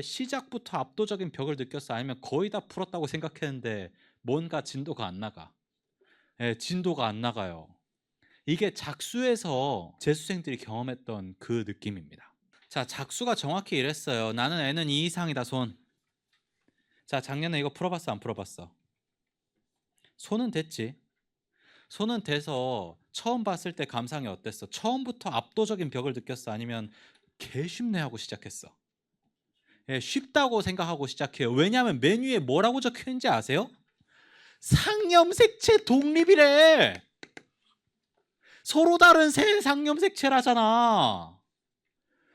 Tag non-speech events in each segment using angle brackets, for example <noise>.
시작부터 압도적인 벽을 느꼈어 아니면 거의 다 풀었다고 생각했는데 뭔가 진도가 안 나가. 예, 진도가 안 나가요. 이게 작수에서 재수생들이 경험했던 그 느낌입니다. 자, 작수가 정확히 이랬어요. 나는 n은 2 이상이다, 손. 자, 작년에 이거 풀어봤어, 안 풀어봤어? 손은 됐지. 손은 돼서 처음 봤을 때 감상이 어땠어? 처음부터 압도적인 벽을 느꼈어? 아니면 개 쉽네 하고 시작했어? 예, 쉽다고 생각하고 시작해요. 왜냐하면 메뉴에 뭐라고 적혀 있는지 아세요? 상염색체 독립이래. 서로 다른 새 상염색체라잖아.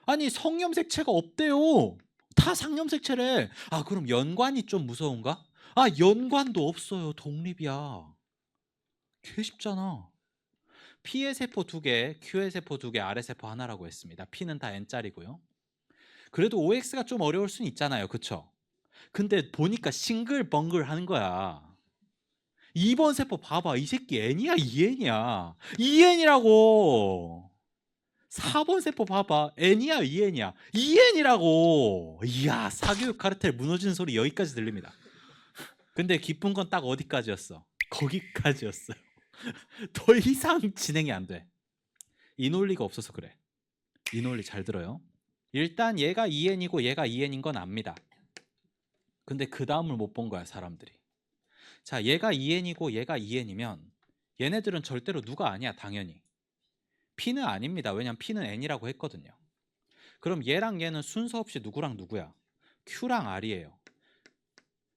아니 성염색체가 없대요. 다 상염색체래. 아 그럼 연관이 좀 무서운가? 아 연관도 없어요. 독립이야. 개 쉽잖아. P의 세포 두 개, Q의 세포 두 개, R의 세포 하나라고 했습니다. P는 다 N짜리고요. 그래도 OX가 좀 어려울 수는 있잖아요. 그쵸? 근데 보니까 싱글벙글 하는 거야. 2번 세포 봐봐. 이 새끼 N이야, 2N이야. 2N이라고. 4번 세포 봐봐. N이야, 2N이야. 2N이라고. 이야, 사교육 카르텔 무너지는 소리 여기까지 들립니다. 근데 기쁜 건 딱 어디까지였어? 거기까지였어요. <laughs> 더 이상 진행이 안 돼. 이 논리가 없어서 그래. 이 논리 잘 들어요. 일단 얘가 2n이고 얘가 2n인 건 압니다. 근데 그 다음을 못 본 거야 사람들이. 자 얘가 2n이고 얘가 2n이면 얘네들은 절대로 누가 아니야 당연히. p는 아닙니다. 왜냐면 p는 n이라고 했거든요. 그럼 얘랑 얘는 순서 없이 누구랑 누구야? q랑 r이에요.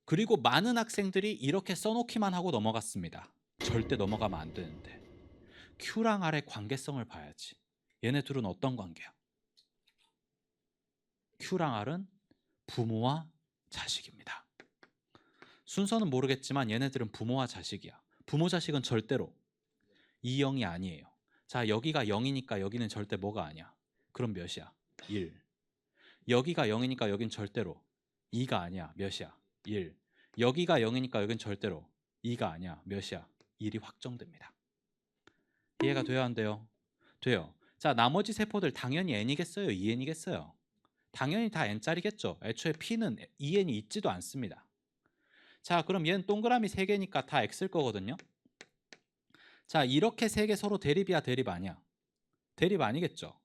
그리고 많은 학생들이 이렇게 써놓기만 하고 넘어갔습니다. 절대 넘어가면 안 되는데. q랑 r의 관계성을 봐야지. 얘네 둘은 어떤 관계야? Q랑 R은 부모와 자식입니다. 순서는 모르겠지만 얘네들은 부모와 자식이야. 부모 자식은 절대로 2, 0이 아니에요. 자, 여기가 0이니까 여기는 절대 뭐가 아니야. 그럼 몇이야? 1. 여기가 0이니까 여긴 절대로 2가 아니야. 몇이야? 1. 여기가 0이니까 여긴 절대로 2가 아니야. 몇이야? 1이 확정됩니다. 이해가 돼야 한대요. 돼요. 자, 나머지 세포들 당연히 n이겠어요? 2n이겠어요? 당연히 다 n짜리겠죠. 애초에 p는 2n이 있지도 않습니다. 자, 그럼 얘는 동그라미 3개니까 다 x일 거거든요. 자, 이렇게 3개 서로 대립이야, 대립 아니야? 대립 아니겠죠.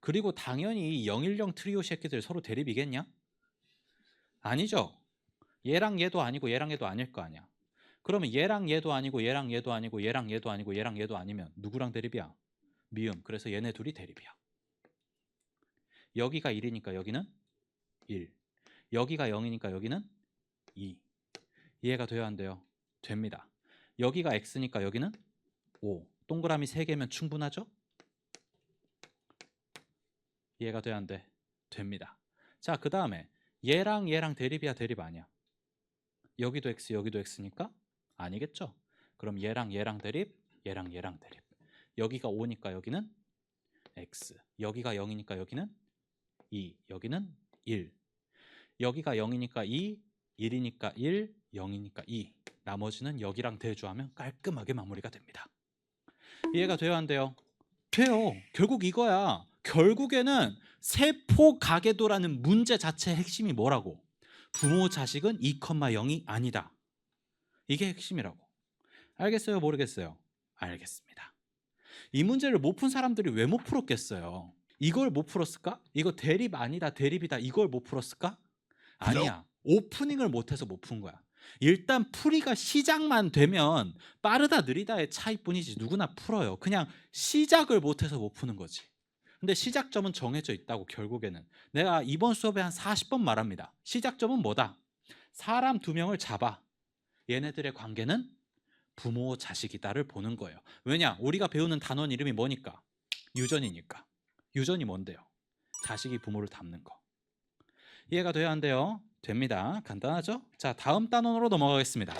그리고 당연히 010 트리오 새끼들 서로 대립이겠냐? 아니죠. 얘랑 얘도 아니고 얘랑 얘도 아닐 거 아니야. 그러면 얘랑 얘도 아니고 얘랑 얘도 아니고 얘랑 얘도 아니고 얘랑 얘도 아니면 누구랑 대립이야? 미음. 그래서 얘네 둘이 대립이야. 여기가 1이니까 여기는 1. 여기가 0이니까 여기는 2. 이해가 돼야 한대요. 됩니다. 여기가 x니까 여기는 5. 동그라미 3개면 충분하죠? 이해가 돼야 한대. 됩니다. 자, 그 다음에 얘랑 얘랑 대립이야 대립 아니야? 여기도 x 여기도 x니까 아니겠죠? 그럼 얘랑 얘랑 대립 얘랑 얘랑 대립 여기가 5니까 여기는 x 여기가 0이니까 여기는 2 여기는 1 여기가 0이니까 2 1이니까 1 0이니까 2 나머지는 여기랑 대조하면 깔끔하게 마무리가 됩니다. 이해가 돼야 한대요? 돼요. 결국 이거야. 결국에는 세포 가계도라는 문제 자체의 핵심이 뭐라고? 부모 자식은 2,0이 아니다. 이게 핵심이라고. 알겠어요? 모르겠어요? 알겠습니다. 이 문제를 못 푼 사람들이 왜 못 풀었겠어요 이걸 못 풀었을까? 이거 대립 아니다 대립이다. 이걸 못 풀었을까? 아니야. 오프닝을 못해서 못 푼 거야. 일단 풀이가 시작만 되면 빠르다 느리다의 차이뿐이지 누구나 풀어요. 그냥 시작을 못해서 못 푸는 거지. 근데 시작점은 정해져 있다고 결국에는. 내가 이번 수업에 한 40번 말합니다. 시작점은 뭐다? 사람 두 명을 잡아. 얘네들의 관계는 부모 자식이다를 보는 거예요. 왜냐? 우리가 배우는 단원 이름이 뭐니까? 유전이니까 유전이 뭔데요? 자식이 부모를 닮는 거. 이해가 돼야 한대요. 됩니다. 간단하죠? 자, 다음 단원으로 넘어가겠습니다.